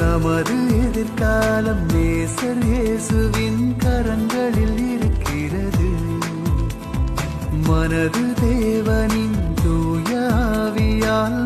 நமது எதிர்காலம் நேசர் இயேசுவின் கரங்களில் இருக்கிறது. மனது தேவனின் தூயாவியால்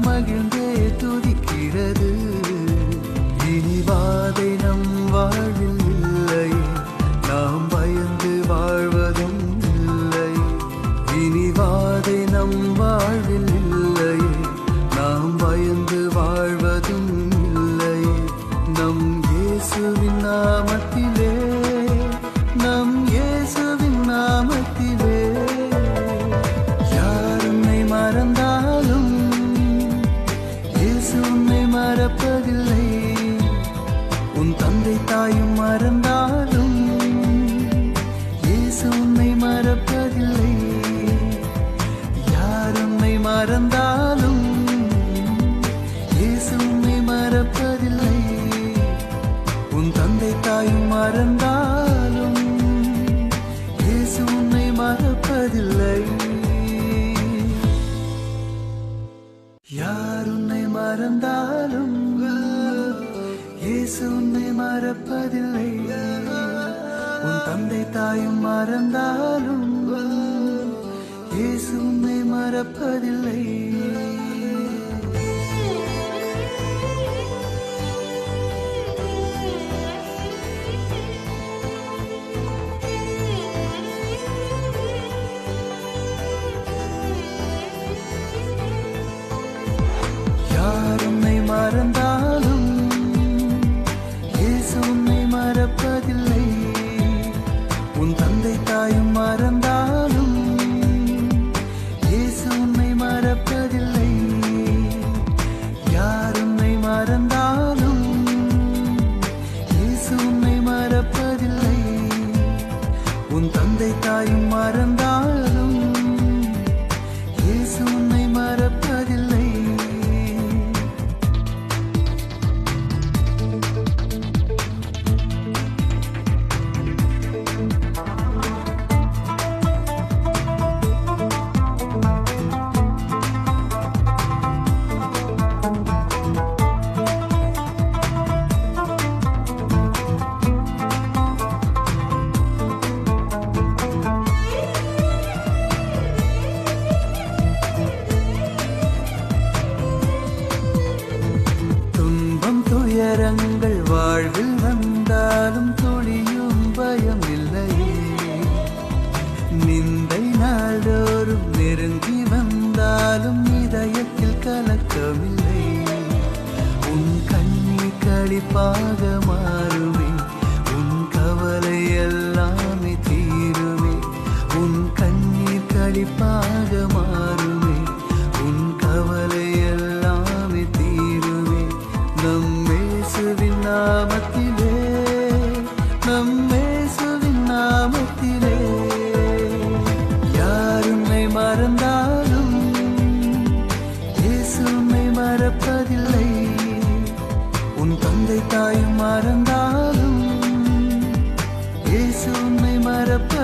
இயேசுவின் நாமத்திலே. யார் உன்னை மறந்தாலும் இயேசு உன்னை மறப்பதில்லை. உன் தந்தை தாயும் மறந்தாலும் மறந்தாலும் இயேசு உன்னை மறப்பதில்லை உன் தந்தை தாயும் மறந்தாலும் இயேசு உன்னை மறப்பதில்லை. யாருமை மறந்தாலும் வாழ்வில் வந்தாலும் துளியும் பயம் இல்லையே நிந்தை நாள்தோறும் நெருங்கி வந்தாலும் மறந்தாலும் இயேசு உன்னை மறப்ப